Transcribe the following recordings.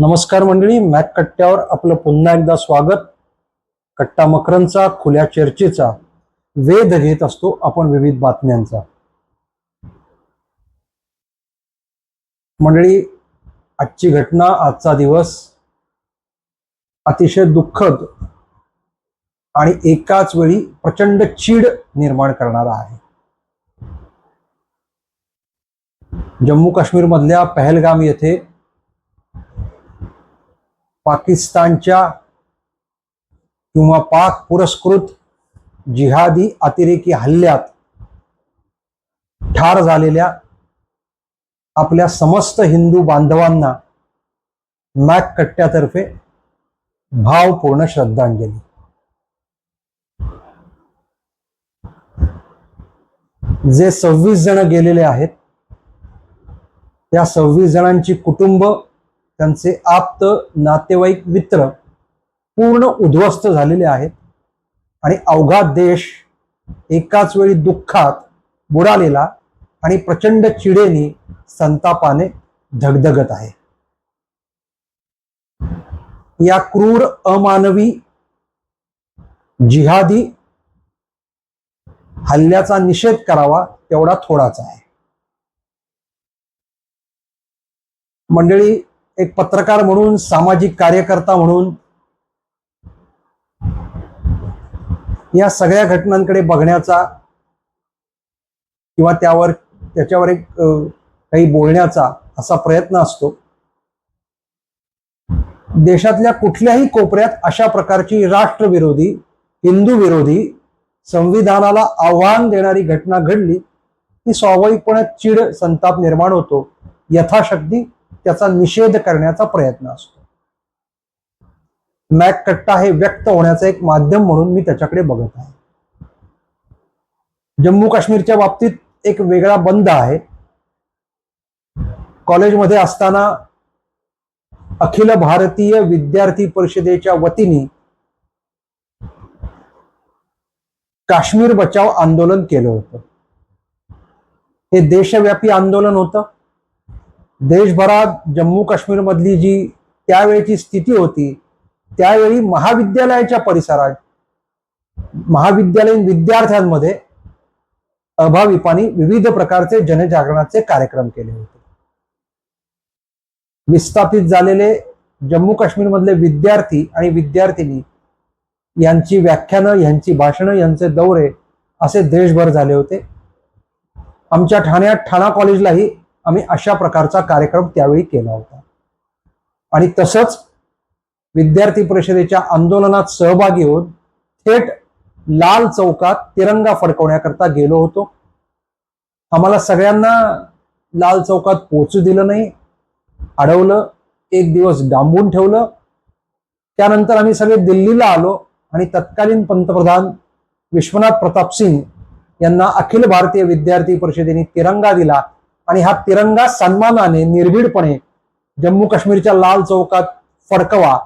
नमस्कार मंडळी मॅक कट्ट्यावर आपलं पुन्हा एकदा स्वागत. कट्टा मकरंचा खुल्या चर्चेचा वेध घेत असतो आपण विविध बातम्यांचा. मंडळी आजची घटना आजचा दिवस अतिशय दुःखद आणि एकाच वेळी प्रचंड चीड निर्माण करणारा आहे. जम्मू काश्मीरमधल्या पहलगाम येथे पाकिस्तानच्या किंवा पाक पुरस्कृत जिहादी अतिरेकी हल्ल्यात ठार झालेल्या आपल्या समस्त हिंदू बांधवांना मॅक कट्ट्यातर्फे भावपूर्ण श्रद्धांजली. जे सव्वीस जण गेलेले आहेत त्या सव्वीस जणांची कुटुंब त्यांचे आप्त नातेवाईक मित्र पूर्ण उद्ध्वस्त झालेले आहेत. आणि अवघा देश एकाच वेळी दुःखात बुडालेला आणि प्रचंड चिडेने संतापाने धगधगत आहे. या क्रूर अमानवी जिहादी हल्ल्याचा निषेध करावा तेवढा थोडाच आहे. मंडळी एक पत्रकार म्हणून सामाजिक कार्यकर्ता म्हणून या सगळ्या घटनांकडे बघण्याचा किंवा त्यावर त्याच्यावर एक काही बोलण्याचा असा प्रयत्न असतो. देशातल्या कुठल्याही कोपऱ्यात अशा प्रकारची राष्ट्रविरोधी हिंदू विरोधी संविधानाला आव्हान देणारी घटना घडली की स्वाभाविकपणे चीड संताप निर्माण होतो. यथाशक्ती त्याचा निषेध करण्याचा प्रयत्न असतो. मॅक कट्टा हे व्यक्त होण्याचं एक माध्यम म्हणून मी त्याच्याकडे बघत आहे. जम्मू काश्मीरच्या बाबतीत एक वेगळा बंद आहे. कॉलेजमध्ये असताना अखिल भारतीय विद्यार्थी परिषदेच्या वतीने काश्मीर बचाव आंदोलन केलं होतं. हे देशव्यापी आंदोलन होतं. देशभरात जम्मू काश्मीर मधली जी त्यावेळची स्थिती होती त्यावेळी महाविद्यालयाच्या परिसरात महाविद्यालयीन विद्यार्थ्यांमध्ये अभाविपाने विविध प्रकारचे जनजागरणाचे कार्यक्रम केले होते. विस्थापित झालेले जम्मू काश्मीरमधले विद्यार्थी आणि विद्यार्थिनी यांची व्याख्यानं यांची भाषणं यांचे दौरे असे देशभर झाले होते. आमच्या ठाण्यात ठाणा कॉलेजलाही आम्ही अशा प्रकारचा कार्यक्रम त्यावेळी केला होता. आणि तसंच विद्यार्थी परिषदेच्या आंदोलनात सहभागी होऊन थेट लाल चौकात तिरंगा फडकवण्याकरता गेलो होतो. आम्हाला सगळ्यांना लाल चौकात पोचू दिलं नाही. अडवलं एक दिवस डांबून ठेवलं. त्यानंतर आम्ही सगळे दिल्लीला आलो आणि तत्कालीन पंतप्रधान विश्वनाथ प्रताप सिंग यांना अखिल भारतीय विद्यार्थी परिषदेने तिरंगा दिला. आणि हा तिरंगा सन्मानाने निर्भीडपणे जम्मू काश्मीरच्या लाल चौकात फडकवा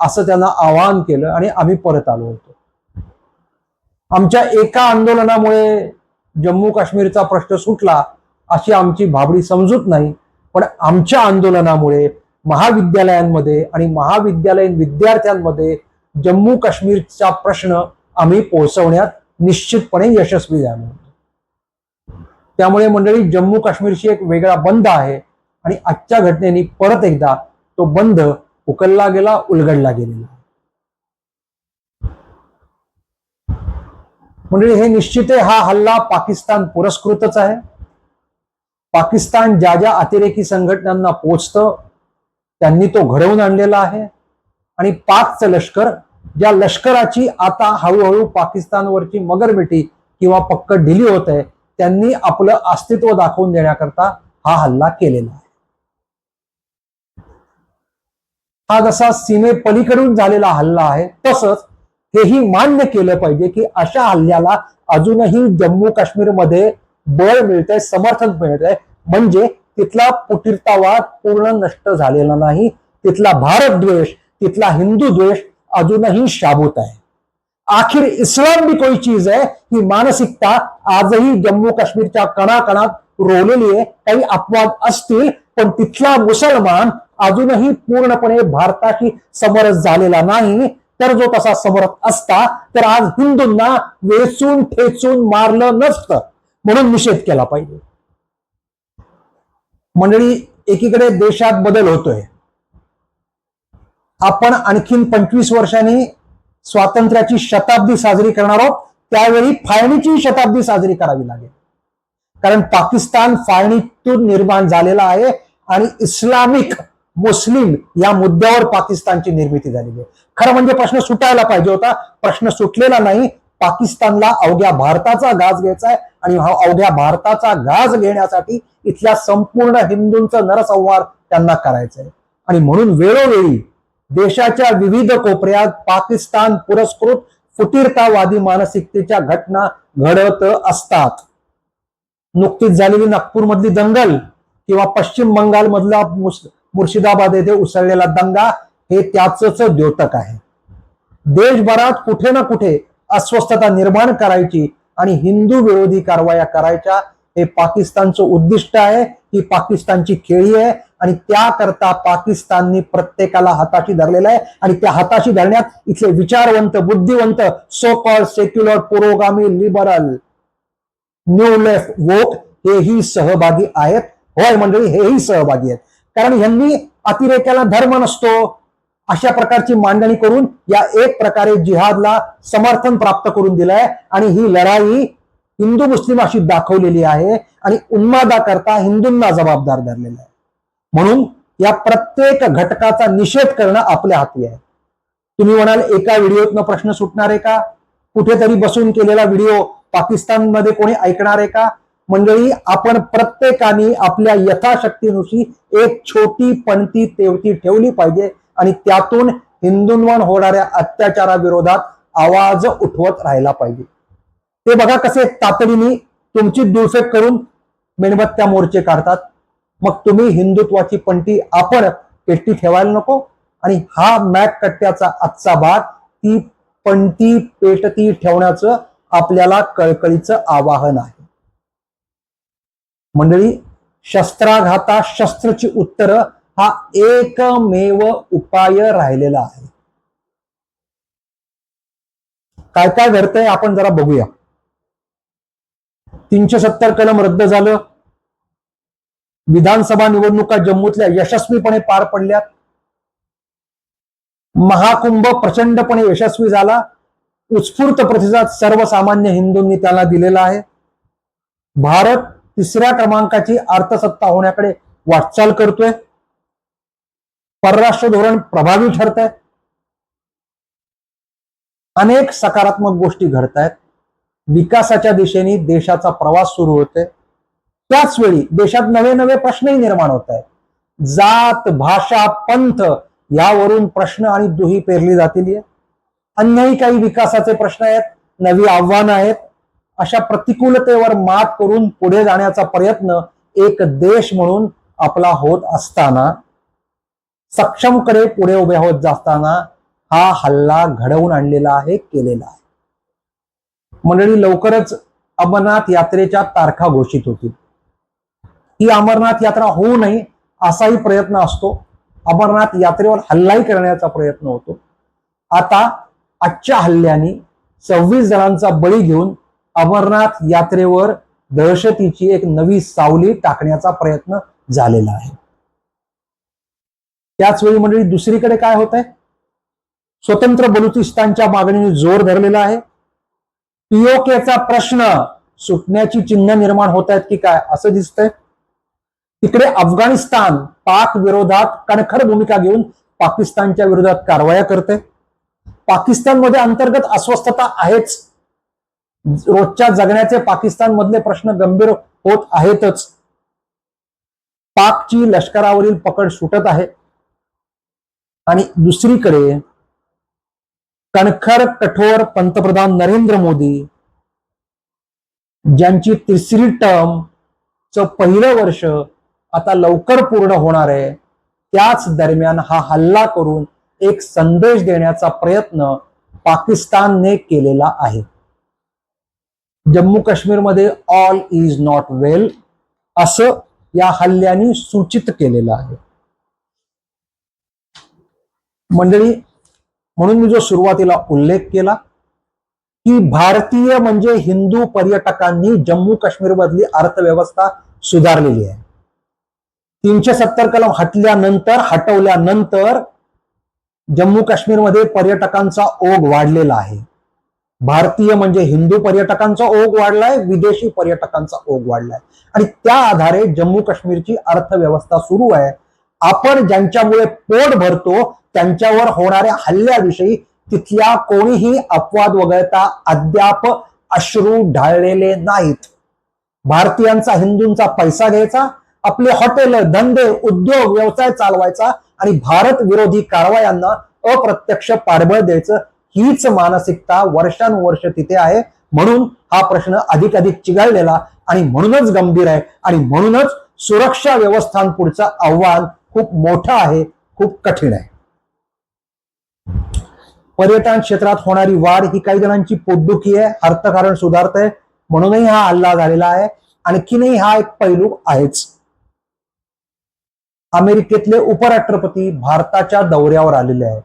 असं त्यांना आवाहन केलं आणि आम्ही परत आलो होतो. आमच्या एका आंदोलनामुळे जम्मू काश्मीरचा प्रश्न सुटला अशी आमची भाबडी समजूत नाही पण आमच्या आंदोलनामुळे महाविद्यालयांमध्ये आणि महाविद्यालयीन विद्यार्थ्यांमध्ये जम्मू काश्मीरचा प्रश्न आम्ही पोहोचवण्यात निश्चितपणे यशस्वी झालो. त्यामुळे मंडळी जम्मू काश्मीरशी एक वेगळा बंद आहे आणि आजच्या घटनेने परत एकदा तो बंद उकलला गेला उलगडला गेलेला. मंडळी हे निश्चित आहे हा हल्ला पाकिस्तान पुरस्कृतच आहे. पाकिस्तान ज्या ज्या अतिरेकी संघटनांना पोचतं त्यांनी तो घडवून आणलेला आहे. आणि पाकचं लष्कर ज्या लष्कराची आता हळूहळू पाकिस्तानवरची मगरमिटी किंवा पक्क ढिली होत आहे त्यांनी आपलं अस्तित्व दाखवून देण्याकरता हा हल्ला केलेला आहे. हा जसा सीमेपलीकडून झालेला हल्ला आहे तसंच हेही मान्य केलं पाहिजे की अशा हल्ल्याला अजूनही जम्मू काश्मीरमध्ये बळ मिळतंय समर्थन मिळतंय. म्हणजे तिथला फुटीरतावाद पूर्ण नष्ट झालेला नाही तिथला भारत द्वेष तिथला हिंदू द्वेष अजूनही शाबूत आहे. आखिर इस्लाम भी कोई चीज है ही मानसिकता आजही जम्मू काश्मीरच्या कणाकणात रोवलेली आहे. काही अपवाद असतील पण तिथला मुसलमान अजूनही पूर्णपणे भारताशी समरस झालेला नाही. तर जो तसा समरत असता तर आज हिंदूंना वेचून ठेचून मारलं नसतं. म्हणून निषेध केला पाहिजे. मंडळी एकीकडे देशात बदल होतोय. आपण आणखीन पंचवीस वर्षांनी स्वातंत्र्याची शताब्दी साजरी करणार आहोत. त्यावेळी फाळणीची शताब्दी साजरी करावी लागेल. कारण पाकिस्तान फाळणीतून निर्माण झालेला आहे आणि इस्लामिक मुस्लिम या मुद्द्यावर पाकिस्तानची निर्मिती झालेली आहे. खरं म्हणजे प्रश्न सुटायला पाहिजे होता. प्रश्न सुटलेला नाही. पाकिस्तानला अवघ्या भारताचा घास घ्यायचा आहे आणि हा अवघ्या भारताचा घास घेण्यासाठी इथल्या संपूर्ण हिंदूंचं नरसंहार त्यांना करायचं आहे आणि म्हणून वेळोवेळी देशाच्या विविध कोपऱ्यात पाकिस्तान पुरस्कृत फुटीरतावादी मानसिकतेच्या घटना घडत असतात. नुकतीच झालेली नागपूरमधली दंगल किंवा पश्चिम बंगाल मधला मुर्शिदाबाद येथे उसळलेला दंगा हे त्याच द्योतक आहे. देशभरात कुठे ना कुठे अस्वस्थता निर्माण करायची आणि हिंदू विरोधी कारवाया करायच्या हे पाकिस्तानचं उद्दिष्ट आहे ही पाकिस्तानची खेळी आहे आणि त्याकरता पाकिस्ताननी प्रत्येकाला हाताशी धरलेलं आहे. आणि त्या हाताशी धरण्यात इथले विचारवंत बुद्धिवंत सो कॉल सेक्युलर पुरोगामी लिबरल न्यू लेफ्ट वोट हेही सहभागी आहेत. होय मंडळी हेही सहभागी आहेत. कारण यांनी अतिरेक्याला धर्म नसतो. अशा प्रकारची मांडणी करून या एक प्रकारे जिहादला समर्थन प्राप्त करून दिलंय. आणि ही लढाई हिंदू मुस्लिम अशी दाखवलेली आहे. आणि उन्मादाकरता हिंदूंना जबाबदार धरलेला आहे. म्हणून या प्रत्येक घटकाचा निषेध करणं आपल्या हाती आहे. तुम्ही म्हणाल एका व्हिडिओतनं प्रश्न सुटणार आहे का? कुठेतरी बसून केलेला व्हिडिओ पाकिस्तानमध्ये कोणी ऐकणार आहे का? मंडळी आपण प्रत्येकाने आपल्या यथाशक्तीनुसार एक छोटी पणती तेवती ठेवली पाहिजे आणि त्यातून हिंदूंवर होणाऱ्या अत्याचाराविरोधात आवाज उठवत राहिला पाहिजे. ते बघा कसे तातडीने तुमची दुर्फेक करून मेणबत्त्या मोर्चे काढतात. मग तुम्ही हिंदुत्वाची पंटी आपण पेटी ठेवायला नको. आणि हा मॅक कट्ट्याचा आजचा भाग ती पंटी पेटती ठेवण्याचं आपल्याला कळकळीचं आवाहन आहे. मंडळी शस्त्राघाता शस्त्रची उत्तर हा एकमेव उपाय राहिलेला आहे. काय काय घडतंय आपण जरा बघूया. तीनशे सत्तर कलम रद्द झालं. विधानसभा निवडणुका जम्मूतल्या यशस्वीपणे पार पडल्यात. महाकुंभ प्रचंडपणे यशस्वी झाला. उत्स्फूर्त प्रतिसाद सर्वसामान्य हिंदूंनी त्याला दिलेला आहे. भारत तिसऱ्या क्रमांकाची अर्थसत्ता होण्याकडे वाटचाल करतोय. परराष्ट्र धोरण प्रभावी ठरत आहे अनेक सकारात्मक गोष्टी घडत आहेत विकासाच्या दिशेने देशाचा प्रवास सुरू होतोय. त्याच वेळी देशात नवे नवे प्रश्नही निर्माण होत आहेत. जात भाषा पंथ यावरून प्रश्न आणि दुही पेरली जातील अन्यही काही विकासाचे प्रश्न आहेत नवी आव्हानं आहेत. अशा प्रतिकूलतेवर मात करून पुढे जाण्याचा प्रयत्न एक देश म्हणून आपला होत असताना सक्षमकडे पुढे उभे होत जाताना हा हल्ला घडवून आणलेला आहे केलेला आहे. मंडळी लवकरच अमरनाथ यात्रेच्या तारखा घोषित होतील. ही अमरनाथ यात्रा होऊ नये असाही प्रयत्न असतो. अमरनाथ यात्रेवर हल्लाही करण्याचा प्रयत्न होतो. आता आजच्या हल्ल्याने सव्वीस जणांचा बळी घेऊन अमरनाथ यात्रेवर दहशतीची एक नवी सावली टाकण्याचा प्रयत्न झालेला आहे. त्याच वेळी मंडळी दुसरीकडे काय होत आहे स्वतंत्र बलुचिस्तानच्या मागणीने जोर धरलेला आहे. पीओकेचा प्रश्न सुटण्याची चिन्ह निर्माण होत आहेत की काय असं दिसतंय. तिकडे अफगाणिस्तान पाक विरोधात कणखर भूमिका घेऊन पाकिस्तानच्या विरोधात कारवाया करते. पाकिस्तानमध्ये अंतर्गत अस्वस्थता आहेच. रोजच्या जगण्याचे पाकिस्तान मधले प्रश्न गंभीर होत आहेतच. पाकची लष्करावरील पकड सुटत आहे. आणि दुसरीकडे कणखर कठोर पंतप्रधान नरेंद्र मोदी ज्यांची तिसरी टर्म च पहिलं वर्ष आता लवकर पूर्ण होणार आहे. त्याच दरम्यान हा हल्ला करून एक संदेश देण्याचा प्रयत्न पाकिस्तानने केलेला आहे. जम्मू काश्मीरमध्ये ऑल इज नॉट वेल असं या हल्ल्याने सूचित केलेलं आहे. मंडळी म्हणून मी जो सुरुवातीला उल्लेख केला की भारतीय म्हणजे हिंदू पर्यटकांनी जम्मू काश्मीर मधली अर्थव्यवस्था सुधारलेली आहे. तीनशे सत्तर कलम हटल्यानंतर हटवल्यानंतर जम्मू काश्मीरमध्ये पर्यटकांचा ओघ वाढलेला आहे. भारतीय म्हणजे हिंदू पर्यटकांचा ओघ वाढलाय विदेशी पर्यटकांचा ओघ वाढलाय. आणि त्या आधारे जम्मू काश्मीरची अर्थव्यवस्था सुरू आहे. आपण ज्यांच्यामुळे पोट भरतो त्यांच्यावर होणाऱ्या हल्ल्याविषयी तिथल्या कोणीही अपवाद वगळता अद्याप अश्रू ढाळलेले नाहीत. भारतीयांचा हिंदूंचा पैसा घ्यायचा आपले हॉटेल धंदे उद्योग व्यवसाय चालवायचा आणि भारत विरोधी कारवायांना अप्रत्यक्ष पाठबळ द्यायचं हीच मानसिकता वर्षानुवर्ष तिथे आहे. म्हणून हा प्रश्न अधिक अधिक चिघळलेला आणि म्हणूनच गंभीर आहे आणि म्हणूनच सुरक्षा व्यवस्थांपुढचं आव्हान खूप मोठं आहे खूप कठीण आहे. पर्यटन क्षेत्रात होणारी वाढ ही काही जणांची पोटदुखी आहे अर्थकारण सुधारत आहे म्हणूनही हा हल्ला झालेला आहे. आणखीनही हा एक पैलू आहेच. अमेरिकेतले उपराष्ट्रपती भारताच्या दौऱ्यावर आलेले आहेत.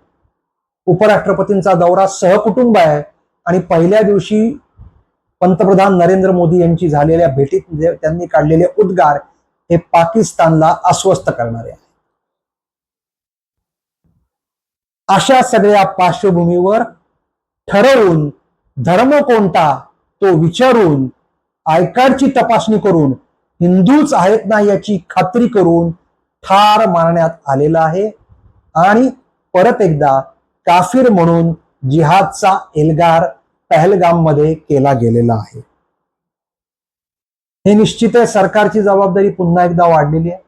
उपराष्ट्रपतींचा दौरा सहकुटुंब आहे आणि पहिल्या दिवशी पंतप्रधान नरेंद्र मोदी यांची झालेल्या भेटीत त्यांनी काढलेले उद्गार हे पाकिस्तानला अस्वस्थ करणारे आहे अशा सगळ्या पार्श्वभूमीवर ठरवून धर्म कोणता तो विचारून आयकार्डची तपासणी करून हिंदूच आहेत ना याची खात्री करून ठार मारण्यात आलेला आहे. आणि परत एकदा काफिर म्हणून जिहादचा एल्गार पहलगाममध्ये केला गेलेला आहे. हे निश्चित आहे सरकारची जबाबदारी पुन्हा एकदा वाढलेली आहे.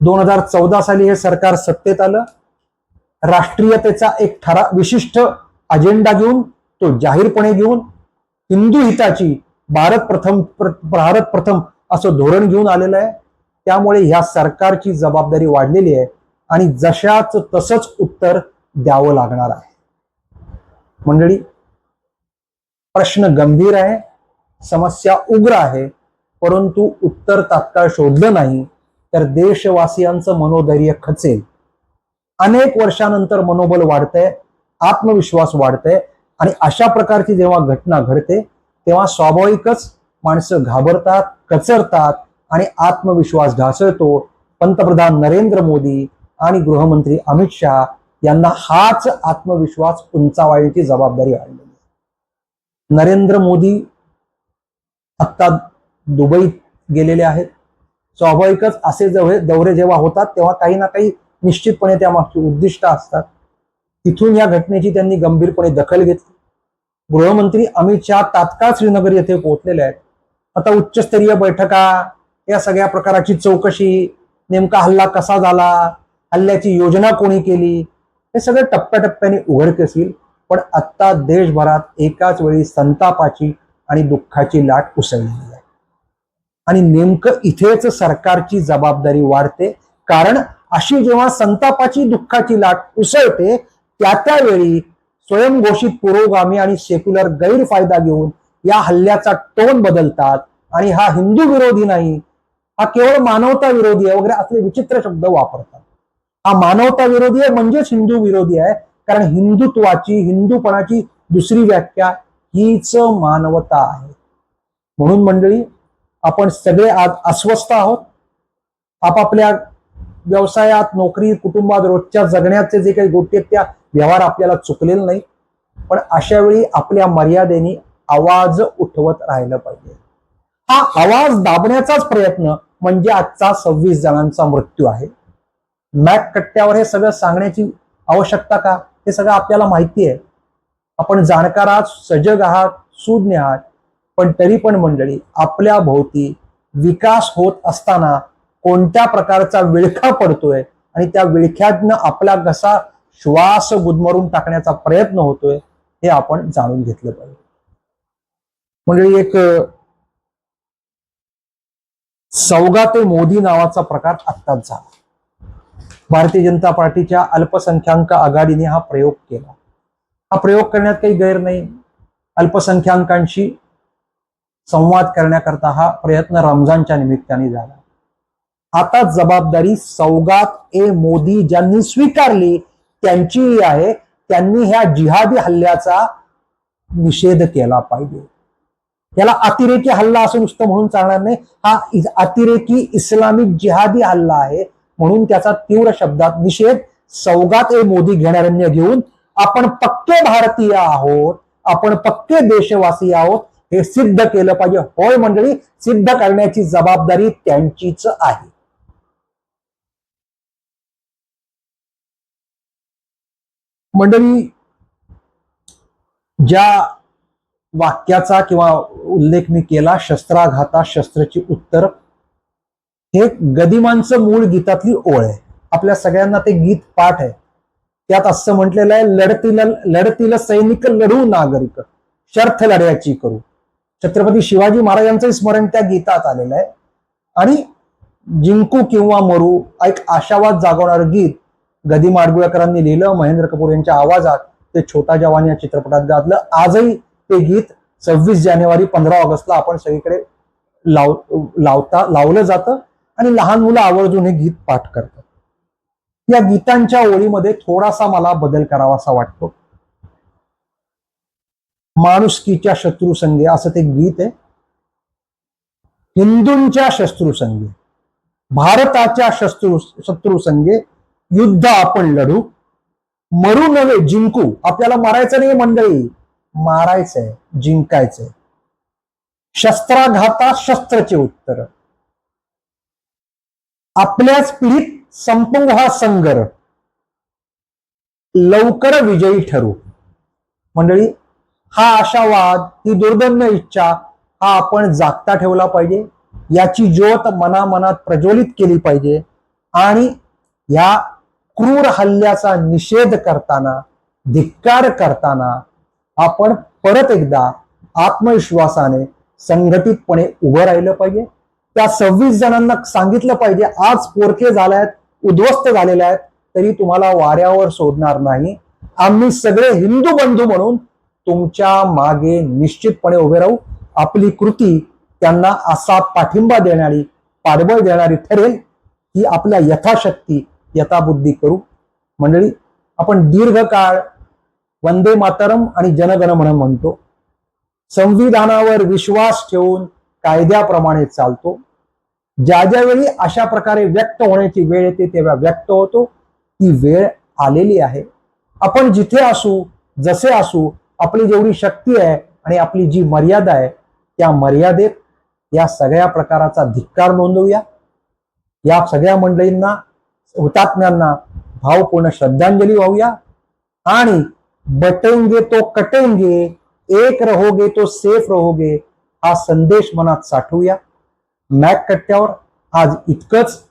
दोन हजार चौदा साली हे सरकार सत्तेत आलं. राष्ट्रीयतेचा एक ठरा विशिष्ट अजेंडा घेऊन तो जाहीरपणे घेऊन हिंदू हिताची भारत प्रथम प्र- भारत प्रथम असं धोरण घेऊन आलेलं आहे. त्यामुळे ह्या सरकारची जबाबदारी वाढलेली आहे आणि जशाच तसंच उत्तर द्यावं लागणार आहे. मंडळी प्रश्न गंभीर आहे समस्या उग्र आहे परंतु उत्तर तात्काळ शोधलं नाही तर देशवासियांचं मनोधैर्य खचेल. अनेक वर्षानंतर मनोबल वाढतंय आत्मविश्वास वाढतंय आणि अशा प्रकारची जेव्हा घटना घडते तेव्हा स्वाभाविकच माणसं घाबरतात कचरतात आणि आत्मविश्वास ढासळतो. पंतप्रधान नरेंद्र मोदी आणि गृहमंत्री अमित शहा यांना हाच आत्मविश्वास उंचावायची जबाबदारी आणलेली आहे. नरेंद्र मोदी आत्ता दुबईत गेलेले आहेत. स्वाभाविकच असे जवळ दौरे जेव्हा होतात तेव्हा काही ना काही निश्चितपणे त्यामागची उद्दिष्ट असतात. तिथून या घटनेची त्यांनी गंभीरपणे दखल घेतली. गृहमंत्री अमित शहा तात्काळ श्रीनगर येथे पोहोचलेले आहेत. आता उच्चस्तरीय बैठका या सगळ्या प्रकाराची चौकशी नेमका हल्ला कसा झाला हल्ल्याची योजना कोणी केली हे सगळं टप्प्याटप्प्याने उघडकीस येईल. पण आत्ता देशभरात एकाच वेळी संतापाची आणि दुःखाची लाट उसळलेली आहे. आणि नेमकं इथेच सरकारची जबाबदारी वाढते. कारण अशी जेव्हा संतापाची दुःखाची लाट उसळते त्या त्यावेळी स्वयंघोषित पुरोगामी आणि सेक्युलर गैरफायदा घेऊन या हल्ल्याचा टोन बदलतात. आणि हा हिंदू विरोधी नाही हा केवळ मानवता विरोधी आहे वगैरे असले विचित्र शब्द वापरतात. हा मानवता विरोधी आहे म्हणजेच हिंदू विरोधी आहे. कारण हिंदुत्वाची हिंदूपणाची दुसरी व्याख्या हीच मानवता आहे. म्हणून मंडळी आपण सगळे आज अस्वस्थ आहोत. आपापल्या व्यवसायात नोकरी कुटुंबात रोजच्या जगण्याचे जे काही गोष्टी आहेत त्या व्यवहार आपल्याला चुकलेले नाही पण अशा वेळी आपल्या मर्यादेने आवाज उठवत राहिलं पाहिजे. हा आवाज दाबण्याचाच प्रयत्न म्हणजे आजचा सव्वीस जणांचा मृत्यू आहे. मॅक कट्ट्यावर हे सगळं सांगण्याची आवश्यकता का? हे सगळं आपल्याला माहिती आहे. आपण जाणकार आहात सजग आहात सुज्ञ आहात पण तरी पण मंडळी आपल्या भोवती विकास होत असताना कोणत्या प्रकारचा विळखा पडतोय आणि त्या विळख्यातनं आपला घसा श्वास गुदमरून टाकण्याचा प्रयत्न होतोय हे आपण जाणून घेतलं पाहिजे. मंडळी एक सौगाते मोदी नावाचा प्रकार आत्ताच झाला. भारतीय जनता पार्टीच्या अल्पसंख्याक आघाडीने हा प्रयोग केला. हा प्रयोग करण्यात काही गैर नाही. अल्पसंख्याकांशी संवाद करण्याकरता हा प्रयत्न रमजानच्या निमित्ताने झाला. आता जबाबदारी सौगात ए मोदी ज्यांनी स्वीकारली त्यांची आहे. त्यांनी ह्या जिहादी हल्ल्याचा निषेध केला पाहिजे. याला अतिरेकी हल्ला असं नुसतं म्हणून चालणार नाही. हा अतिरेकी इस्लामिक जिहादी हल्ला आहे. म्हणून त्याचा तीव्र शब्दात निषेध सौगात ए मोदी घेणाऱ्यांनी घेऊन आपण पक्के भारतीय आहोत आपण पक्के देशवासी आहोत हे सिद्ध केलं पाहिजे. होय मंडळी सिद्ध करण्याची जबाबदारी त्यांचीच आहे. मंडळी ज्या वाक्याचा किंवा उल्लेख मी केला शस्त्राघाता शस्त्रची उत्तर. हे गदिमांचं मूळ गीतातली ओळ आहे. आपल्या सगळ्यांना ते गीत पाठ आहे. त्यात असं म्हटलेलं आहे लढतील लढतील सैनिक लढू नागरिक. शर्थ लढ्याची करू. छत्रपती शिवाजी महाराजांचं स्मरण त्या गीतात आलेलं आहे. आणि जिंकू किंवा मरू एक आशावाद जागवणारं गीत गदी माडगुळकरांनी लिहिलं महेंद्र कपूर यांच्या आवाजात ते छोटा जवान या चित्रपटात गाजलं. आजही ते गीत सव्वीस जानेवारी पंधरा ऑगस्टला आपण सगळीकडे लाव लावता लावलं जातं आणि लहान मुलं आवर्जून हे गीत पाठ करतात. या गीतांच्या ओळीमध्ये थोडासा मला बदल करावासा वाटतो. माणुसकीच्या शत्रुसंगे असं ते गीत आहे. हिंदूंच्या शत्रुसंगे भारताच्या शत्रू शत्रुसंगे युद्ध आपण लढू. मरू नव्हे जिंकू. आपल्याला मारायचं नाही मंडळी. मारायचंय जिंकायचंय. शस्त्राघाता शस्त्राचे उत्तर. आपल्याच पिढीत संपू हा संगर. लवकर विजयी ठरू. मंडळी हा आशावाद ही दुर्दम्य इच्छा हा आपण जागता ठेवला पाहिजे. याची ज्योत मनामनात प्रज्वलित केली पाहिजे. आणि या क्रूर हल्ल्याचा निषेध करताना धिक्कार करताना आपण परत एकदा आत्मविश्वासाने संघटितपणे उभं राहिलं पाहिजे. त्या सव्वीस जणांना सांगितलं पाहिजे आज पोरके झाल्यात उद्ध्वस्त झालेले आहेत तरी तुम्हाला वाऱ्यावर सोडणार नाही. आम्ही सगळे हिंदू बंधू म्हणून तुमच्या मागे निश्चितपणे उभे राहू. आपली कृती त्यांना असा पाठिंबा देणारी पाठबळ देणारी ठरेल ही आपल्या यथाशक्ती यथाबुद्धी करू. मंडळी आपण दीर्घकाळ वंदे मातरम आणि जनगण म्हणतो. संविधानावर विश्वास ठेवून कायद्याप्रमाणे चालतो. ज्या ज्या वेळी अशा प्रकारे व्यक्त होण्याची वेळ येते तेव्हा व्यक्त होतो. ती वेळ आलेली आहे. आपण जिथे असू जसे असू आपली जेवढी शक्ती आहे आणि आपली जी मर्यादा आहे त्या मर्यादेत या सगळ्या प्रकाराचा धिक्कार नोंदवूया. या सगळ्या मंडळींना हुतात्म्यांना भावपूर्ण श्रद्धांजली वाहूया. आणि बटेंगे तो कटेंगे एक रहोगे तो सेफ रहोगे हा संदेश मनात साठवूया. मॅक कट्ट्यावर आज इतकंच.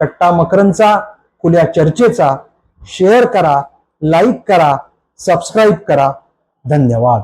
कट्टा मकरंचा खुल्या चर्चेचा. शेअर करा लाईक करा सबस्क्राईब करा. धन्यवाद.